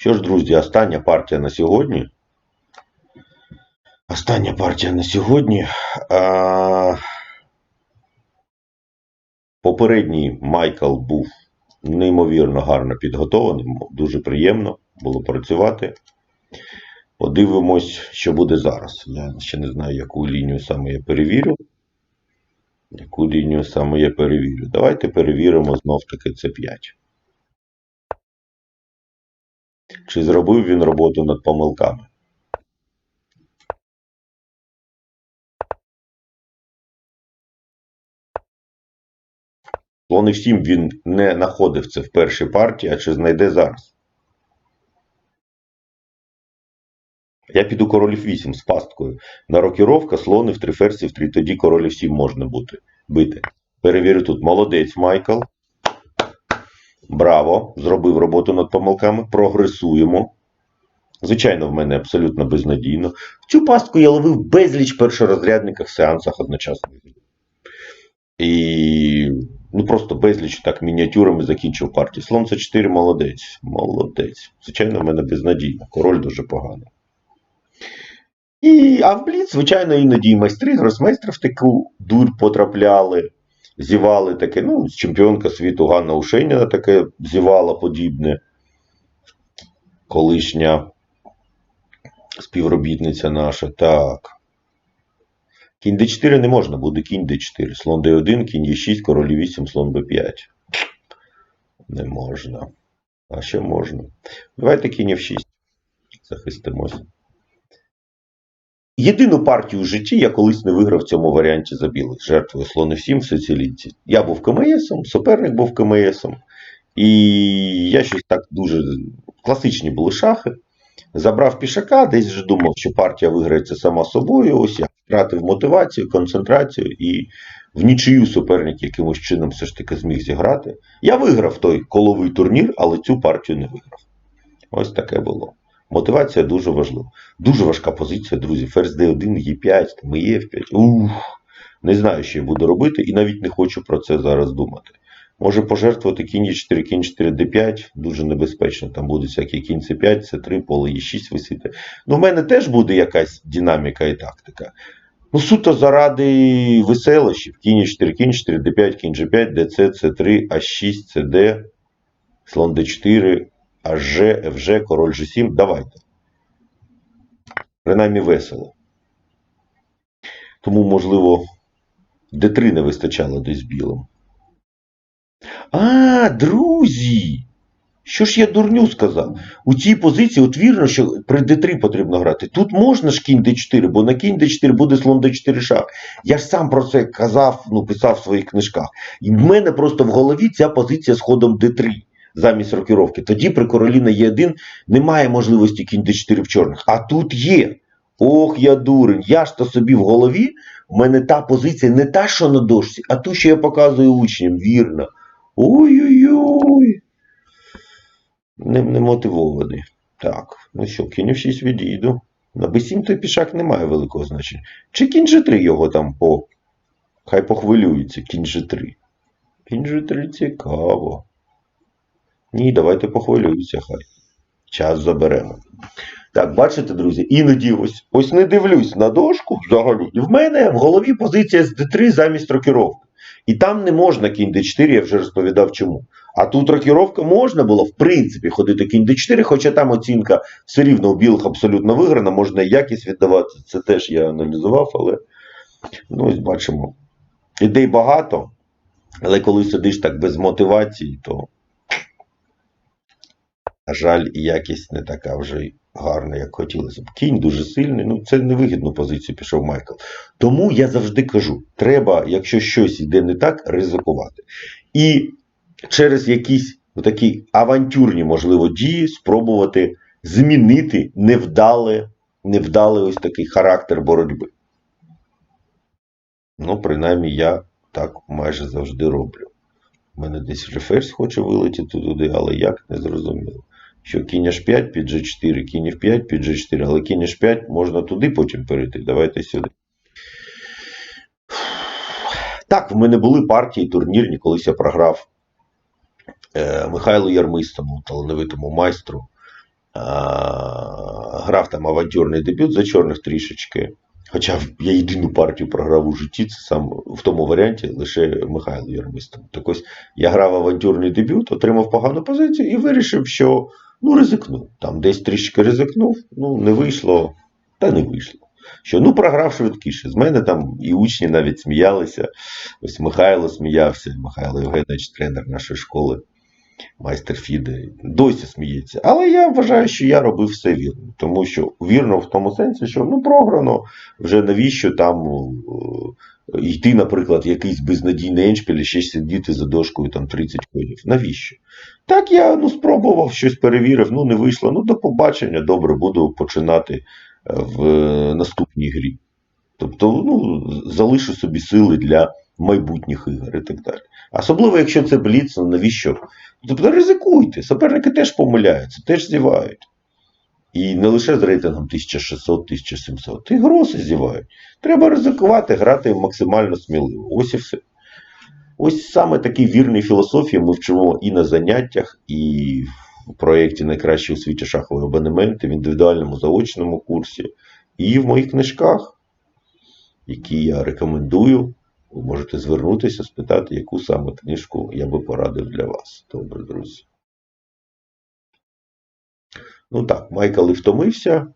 Що ж, друзі, остання партія на сьогодні. Остання партія на сьогодні. А... Попередній Майкл був неймовірно гарно підготований. Дуже приємно було працювати. Подивимось, що буде зараз. Я ще не знаю, яку лінію саме я перевірю. Яку лінію саме я перевірю. Давайте перевіримо знов таки це 5. Чи зробив він роботу над помилками? Слон F7 він не знаходив це в першій партії, а чи знайде зараз? Я піду король F8 з пасткою. На рокіровка, слон в 3 ферзі в 3, тоді король F7 можна бути, бити. Перевірю тут. Молодець, Майкл. Браво! Зробив роботу над помилками. Прогресуємо. Звичайно, в мене абсолютно безнадійно. Цю пастку я ловив безліч першорозрядниках сеансах одночасно. І ну просто безліч так мініатюрами закінчив партію. Слон це 4 молодець. Молодець. Звичайно, в мене безнадійно. Король дуже поганий. І, а в Бліц, звичайно, іноді майстри, гросмейстри в таку дурь потрапляли, зівали таке, ну, чемпіонка світу Ганна Ушеніна таке зівала подібне. Колишня співробітниця наша. Так. Кінь d4 не можна, буде кінь d4. Слон d1, кінь e6, король 8, слон b5. Не можна. А що можна? Давайте кінь f6. Захистимося. Єдину партію в житті я колись не виграв в цьому варіанті за білих. Жертвою слон f7 в сицилійці. Я був КМСом, суперник був КМСом. І я щось так дуже класичні були шахи. Забрав пішака, десь вже думав, що партія виграється сама собою. Ось я втратив мотивацію, концентрацію і в нічию суперник якимось чином все ж таки зміг зіграти. Я виграв той коловий турнір, але цю партію не виграв. Ось таке було. Мотивація дуже важлива. Дуже важка позиція, друзі. Ферзь D1, Е5, там і F5. Ух, не знаю, що я буду робити, і навіть не хочу про це зараз думати. Може пожертвувати кінь Е4, кінь 4, d5, дуже небезпечно. Там буде всякі кінь С5, С3, поле Е6 висіти. Ну, в мене теж буде якась динаміка і тактика. Ну, суто заради веселощів. Кінь Е4, кінь 4, d5, кінь G5, ДЦ, С3, А6, СД, слон d4, АЖ, ФЖ, король G7. Давайте. Принаймні весело. Тому, можливо, d3 не вистачало десь білим. А, друзі! Що ж я дурню сказав? У цій позиції, от вірно, що при d3 потрібно грати. Тут можна ж кінь d4, бо на кінь d4 буде слон d4 шах. Я ж сам про це казав, ну, писав в своїх книжках. І в мене просто в голові ця позиція з ходом d3 замість рокіровки. Тоді при королі на Е1 немає можливості кінь d4 в чорних. А тут є. Ох, я дурень. Я ж то собі в голові, в мене та позиція не та, що на дошці, а ту, що я показую учням, вірно. Ой-ой-ой. Не, не мотивований. Так, ну що, кінь f6 відійду. На b7 той пішак не має великого значення. Чи кінь g3 його там по. Хай похвилюється, кінь g3. Кінь g3 цікаво. Ні, давайте похвилююся, хай. Час заберемо. Так, бачите, друзі, іноді ось ось не дивлюсь на дошку взагалі. В мене в голові позиція з d3 замість рокіровки. І там не можна кінь d4, я вже розповідав чому. А тут рокіровка можна було, в принципі, ходити кінь d4, хоча там оцінка все рівно у білих абсолютно виграна, можна і якість віддавати. Це теж я аналізував, але ну ось бачимо. Ідей багато, але коли сидиш так без мотивації, то, на жаль, якість не така вже гарна, як хотілося б. Кінь дуже сильний, ну це невигідну позицію пішов Майкл. Тому я завжди кажу: треба, якщо щось йде не так, ризикувати. І через якісь такі авантюрні, можливо, дії спробувати змінити невдале, невдалий ось такий характер боротьби. Ну, принаймні, я так майже завжди роблю. У мене десь реферс хоче вилетіти туди, але як не зрозуміло. Що кінь H5 під G4, кінь F5 під G4, але кінь H5 можна туди потім перейти. Давайте сюди. Так, в мене були партії турнірні, колись я програв е, Михайлу Ярмистому, талановитому майстру. А, грав там авантюрний дебют за чорних трішечки. Хоча я єдину партію програв у житті, це сам в тому варіанті лише Михайло Єрмистов. Так ось я грав авантюрний дебют, отримав погану позицію і вирішив, що ну ризикнув. Там десь трішки ризикнув, ну не вийшло, та не вийшло. Що ну програв швидкіше. З мене там і учні навіть сміялися. Ось Михайло сміявся, Михайло Євгенович, тренер нашої школи, майстер Фіди, досі сміється. Але я вважаю, що я робив все вірно. Тому що вірно в тому сенсі, що ну програно, вже навіщо там е, йти, наприклад, якийсь безнадійний еншпіль і ще сидіти за дошкою там 30 ходів. Навіщо? Так я ну, спробував, щось перевірив, ну не вийшло. Ну, до побачення, добре, буду починати е, в наступній грі. Тобто, ну, залишу собі сили для майбутніх ігор і так далі. Особливо, якщо це бліц, навіщо? Тобто ризикуйте, суперники теж помиляються, теж зівають. І не лише з рейтингом 1600-1700, і гроси зівають. Треба ризикувати, грати максимально сміливо. Ось і все. Ось саме такий вірний філософії ми вчимо і на заняттях, і в проєкті Найкращий у світі шаховий абонемент, і в індивідуальному заочному курсі, і в моїх книжках, які я рекомендую. Ви можете звернутися, спитати, яку саме книжку я би порадив для вас. Добре, друзі. Ну так, Майкл і втомився,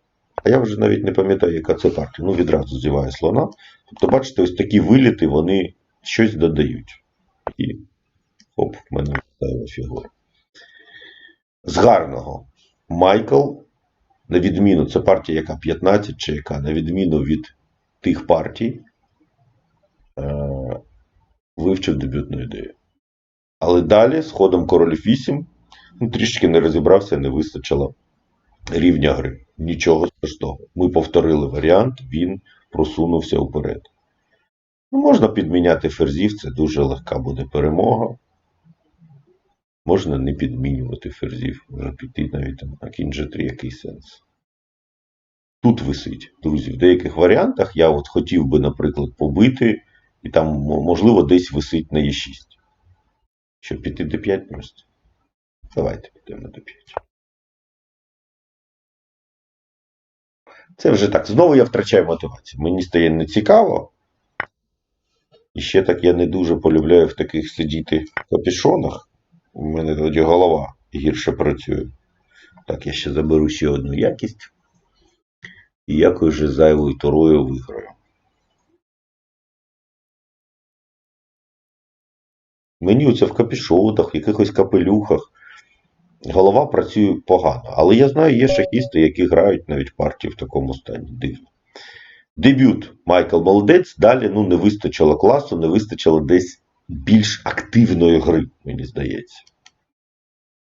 а я вже навіть не пам'ятаю, яка це партія. Ну, відразу зіває слона. Тобто, бачите, ось такі виліти, вони щось додають. І оп, в мене вставила фігура. З гарного. Майкл, на відміну, це партія, яка 15 чи яка, на відміну від тих партій, вивчив дебютну ідею. Але далі, з ходом королів 8, ну, трішки не розібрався, не вистачило рівня гри. Нічого страшного. Ми повторили варіант, він просунувся вперед. Ну, можна підміняти ферзів, це дуже легка буде перемога. Можна не підмінювати ферзів, може піти навіть на кінь G3 який сенс. Тут висить, друзі. В деяких варіантах я от хотів би, наприклад, побити, і там, можливо, десь висить на Е6. Щоб піти d5 просто. Давайте підемо на d5. Це вже так. Знову я втрачаю мотивацію. Мені стає нецікаво. І ще так я не дуже полюбляю в таких сидіти капюшонах. У мене тоді голова гірше працює. Так, я ще заберу ще одну якість. І якою же зайвою турою виграю. Оце в капішотах, в якихось капелюхах. Голова працює погано. Але я знаю, є шахісти, які грають навіть партії в такому стані. Дивно. Дебют Майкл Молодець. Далі ну, не вистачило класу, не вистачило десь більш активної гри, мені здається.